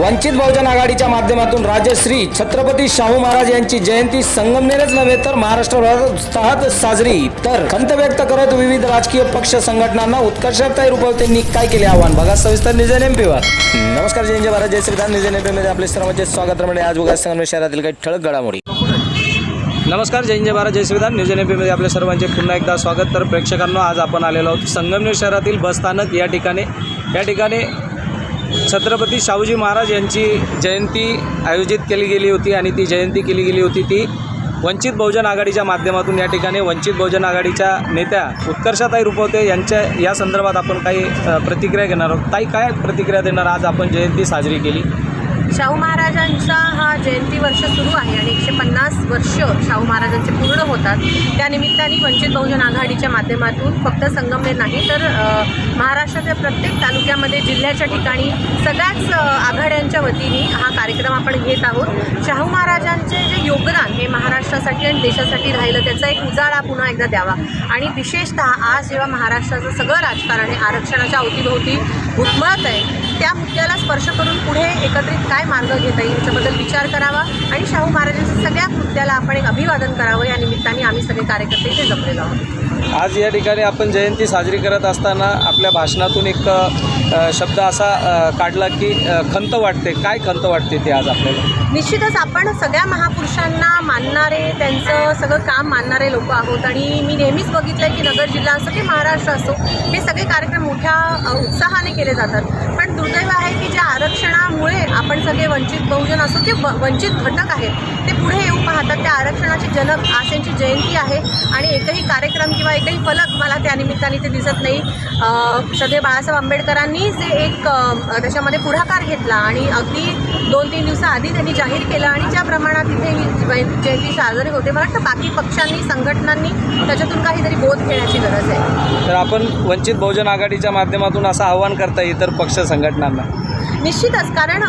वंचित बहुजन आघाडीच्या माध्यमातून राजश्री छत्रपती शाहू महाराज यांची जयंती संगमनेरच नव्हे तर महाराष्ट्रभरात उत्साहात साजरी. तर खंत व्यक्त करत विविध राजकीय पक्ष संघटनांना उत्कर्षताई रुपवतेंनी काय केले आव्हान? बघा सविस्तर निजन एम नमस्कार जय जय भारत जय श्रीराम निजन एममध्ये आपले सर्वांचे स्वागत. म्हणजे आज बघा संगमनेर शहरातील काही ठळक घडामोडी. नमस्कार जय जय भारत जय न्यूज एन एपीमध्ये आपल्या सर्वांचे पुन्हा एकदा स्वागत. तर प्रेक्षकांना आज आपण आलेलो आहोत संगमनेर शहरातील बसस्थानक या ठिकाणी या ठिकाणी छत्रपती शाहूजी महाराज यांची जयंती आयोजित केली गेली होती आणि ती जयंती केली गेली होती ती वंचित बहुजन आघाडीच्या माध्यमातून या ठिकाणी वंचित बहुजन आघाडीच्या नेत्या उत्कर्षाताई रुपवते यांच्या या संदर्भात आपण काही प्रतिक्रिया घेणार आहोत. ताई काय प्रतिक्रिया देणार? आज आपण जयंती साजरी केली. शाहू महाराजांचा हा जयंती वर्ष सुरू आहे आणि एकशे पन्नास वर्ष शाहू महाराजांचे पूर्ण होतात. त्यानिमित्ताने वंचित बहुजन आघाडीच्या माध्यमातून फक्त संगमनेर नाही तर महाराष्ट्राच्या प्रत्येक तालुक्यामध्ये जिल्ह्याच्या ठिकाणी सगळ्याच आघाड्यांच्या वतीने हा कार्यक्रम आपण घेत आहोत. शाहू महाराजांचे जे योगदान हे महाराष्ट्रासाठी आणि देशासाठी राहिलं त्याचा एक उजाळा पुन्हा एकदा द्यावा. आणि विशेषतः आज जेव्हा महाराष्ट्राचं सगळं राजकारण हे आरक्षणाच्या अवतीभोवती घुटमळत आहे त्या मुद्द्याला स्पर्श पुढे एकत्रित काय मार्ग घेता येईल याच्याबद्दल विचार करावा आणि शाहू महाराजांच्या सगळ्या कृत्याला आपण एक अभिवादन करावं. या निमित्ताने आम्ही सगळे कार्यकर्ते इथे जमलेलो आहोत. आज या ठिकाणी आपण जयंती साजरी करत असताना आपल्या भाषणातून एक शब्द असा काढला की खंत वाटते. काय खंत वाटते ते आज आपल्याला? निश्चितच आपण सगळ्या महापुरुषांना मानणारे त्यांचं सगळं काम मानणारे लोक आहोत. आणि मी नेहमीच बघितलं आहे की नगर जिल्हा असो की महाराष्ट्र असो हे सगळे कार्यक्रम मोठ्या उत्साहाने केले जातात. पण दुर्दैव आहे की ज्या आरक्षणामुळे आपण सगळे वंचित बहुजन असो की व- वंचित घटक आहेत ते पुढे येऊ पाहतात. त्या आरक्षणाची जनक आसेंची जयंती आहे आणि एकही कार्यक्रम किंवा एकही फलक मला त्या निमित्ताने ते दिसत नाही. अ, बाळासाहेब आंबेडकरांनी जे एक त्याच्यामध्ये पुढाकार घेतला आणि अगदी दोन तीन दिवसाआधी त्यांनी जाहीर केलं आणि ज्या प्रमाणात इथे ही जय- जयंती साजरी होते मला वाटतं बाकी पक्षांनी संघटनांनी त्याच्यातून काहीतरी बोध घेण्याची गरज आहे. तर आपण वंचित बहुजन आघाडीच्या माध्यमातून असं आव्हान करता इतर पक्ष संघटनांना. निश्चितच कारण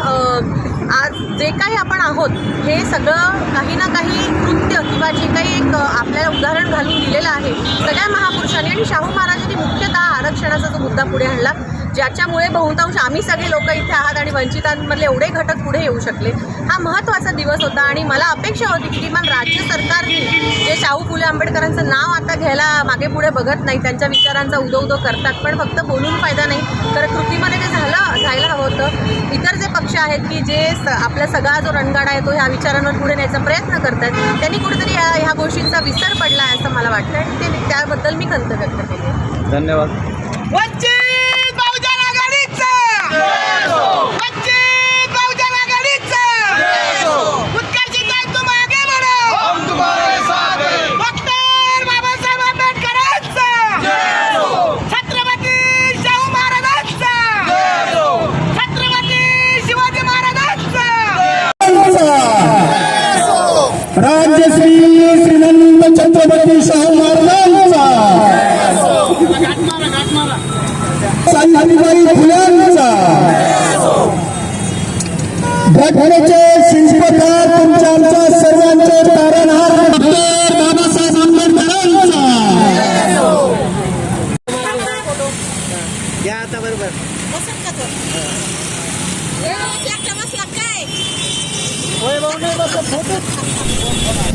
आज जे काही आपण आहोत हे सगळं काही ना काही कृत्य किंवा जे काही एक आपल्याला उदाहरण घालून दिलेलं आहे. सगळ्या महापुरुषांनी आणि शाहू महाराजांनी मुख्यतः आरक्षणाचा जो मुद्दा पुढे आणला ज्याच्यामुळे बहुतांश आम्ही सगळे लोक इथे आहात आणि वंचितांमधले एवढे घटक पुढे येऊ शकले. हा महत्त्वाचा दिवस होता आणि मला अपेक्षा होती की किमान राज्य सरकारने जे शाहू फुले आंबेडकरांचं नाव आता घ्यायला मागे पुढे बघत नाही त्यांच्या विचारांचा उदो उदो करतात पण फक्त बोलून फायदा नाही. तर कृतीमध्ये ते हवं होतं. इतर जे पक्ष आहेत की जे स आपला सगळा जो रणगाडा आहे तो ह्या विचारांवर पुढे न्यायचा प्रयत्न करतात त्यांनी कुठेतरी या ह्या गोष्टींचा विसर पडला आहे असं मला वाटतं आणि ते त्याबद्दल मी खंत व्यक्त केली. धन्यवाद वंचित बहुजन आघाडीचा वंचित बहुजन आघाडीचा उत्कर्षित तुम आगे बढ़ो हम तुम्हारे साथ हैं डॉक्टर बाबासाहेब आंबेडकरांचा छत्रपती शाहू महाराजांचा छत्रपती शिवाजी महाराजांचा राज्यश्री श्रीनंद छत्रपती शाहू महाराजांचा. सावित्रीबाई फुल्यांचा. घटनेचे शिल्पकार तुमच्या आमच्या सर्वांचे तारणहार डॉक्टर बाबासाहेब आंबेडकरांचा. काय